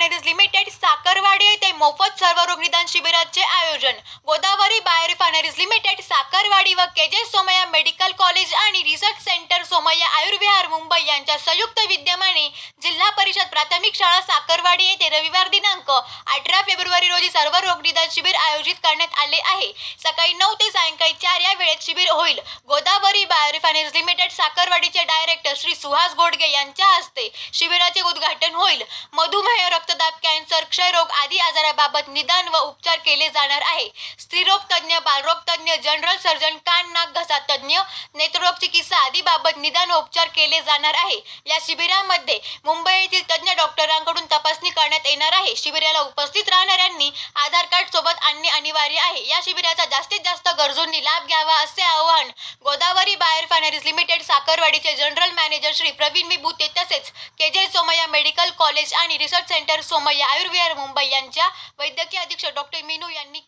Limited Sakharwadi येथे मोफत सर्व रोगनिदान शिबिराचे आयोजन. गोदावरी बायोरिफायनरीज लिमिटेड साखरवाडी व K J Somaiya medical college आणि रिसर्च सेंटर सोमय्या आयुर्विहार मुंबई यांच्या संयुक्त विद्यमाने जिल्हा परिषद प्राथमिक शाळा साखरवाडी येथे रविवार दिनांक अठरा फेब्रुवारी रोजी सर्व रोगनिदान शिबिर आयोजित करण्यात आले आहे. सकाळी नऊ ते सायंकाळी चार या वेळेत शिबिर होईल. गोदावरी बायोरिफायनरीज लिमिटेड साखरवाडीचे डायरेक्टर श्री सुहास गोडगे यांच्या हस्ते शिबिराचे उद्घाटन होईल. मधुमेह रक्तदाब कॅन्सर क्षयरोग आदी आजाराबाबत निदान व उपचार केले जाणार आहे. स्त्रीरोग तज्ज्ञ बालरोग तज्ज्ञ जनरल सर्जन कान नाक घसा तज्ज्ञ नेत्ररोग चिकित्सा आदी बाबत निदान व उपचार केले जाणार आहे. या शिबिरामध्ये मुंबई येथील तज्ज्ञ डॉक्टरांकडून तपासणी करण्यात येणार आहे. शिबिराला उपस्थित राहणाऱ्यांनी आधार कार्ड आणणे अनिवार्य आहे. या शिबिराचा जास्तीत जास्त गरजूंनी लाभ घ्यावा असे आवाहन गोदावरी बायोरिफायनरीज लिमिटेड साखरवाडीचे जनरल मॅनेजर श्री प्रवीण विभूते तसेच K. J. Somaiya medical college आणि रिसर्च सेंटर सोमय्या आयुर्वेद मुंबई यांच्या वैद्यकीय अधीक्षक डॉक्टर मीनू यांनी